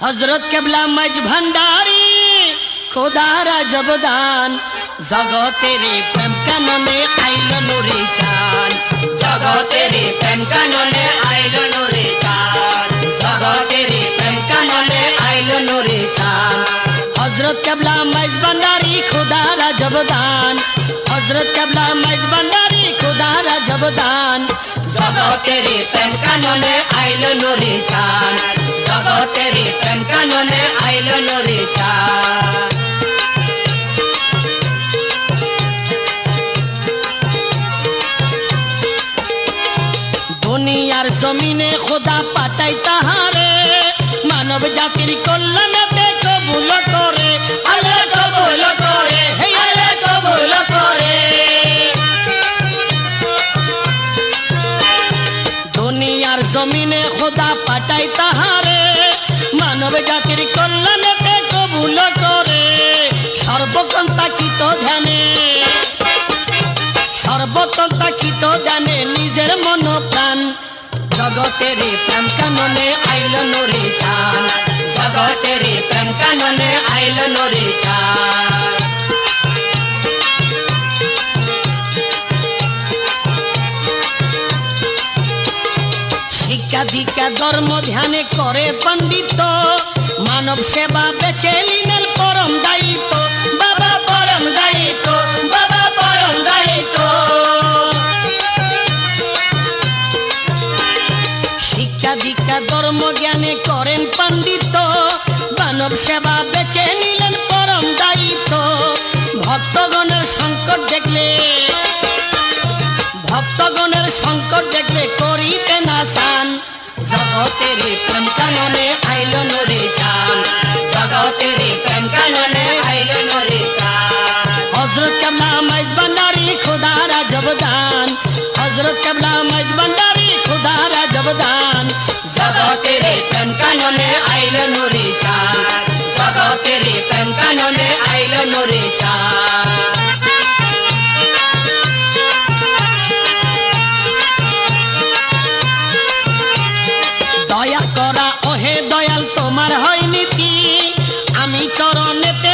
হজরত কেবলা মজ ভান্ডারি খোদারা জবদান জগতের প্রেম কাননে আইল নুরে চান জগতের প্রেম কাননে আইল নুরে চাঁদ জগতের প্রেম কাননে আইল নুরে চান হজরত কেবলা মজ ভান্ডারি খোদারা জবদান হজরত কেবলা মজ ভান্ডারি খোদারা জবদান জগতের প্রেম কাননে আইল নুরে চাঁদ প্রেম কাননে আইল নুরে চাঁদ দুনিয়ার জমিনে খোদা পাঠাই তাহারে, মানব জাতির কল্যাণে কবুল করে। জমিনে খোদা সর্বকন্তাকিত ধ্যানে সর্বকন্তাকিত ধ্যানে নিজের মন প্রাণ জগতের কাননে আইল নরে জগতের কাননে আইল নুরে ধর্ম ধ্যানে করে পণ্ডিত। মানব সেবা বেছে লিনের পরম দায়িত্ব। দীক্ষা ধর্ম জ্ঞানে করেন পণ্ডিত। মানব সেবা বেছে নিলেন পরম দায়িত্ব। ভক্তগণের সংকট দেখলে, ভক্তগণের সংকট দেখলে করিতে না চান। জগতের প্রেম কাননে আইল নরে চান জগতের প্রেম কাননে আইল নুরে চাঁদ। হজরত কেবলা মাইজ ভান্ডারি খুদারা জবদান হজরত কেবলা মাইজ ভান্ডারি খুদারা জবদান কাননে আইল নুরি চাঁদ। জগতের প্রেম কাননে আইল নুরি চাঁদ। দয়া করা, ওহে দয়াল, তোমার হয় নীতি। আমি চরণেতে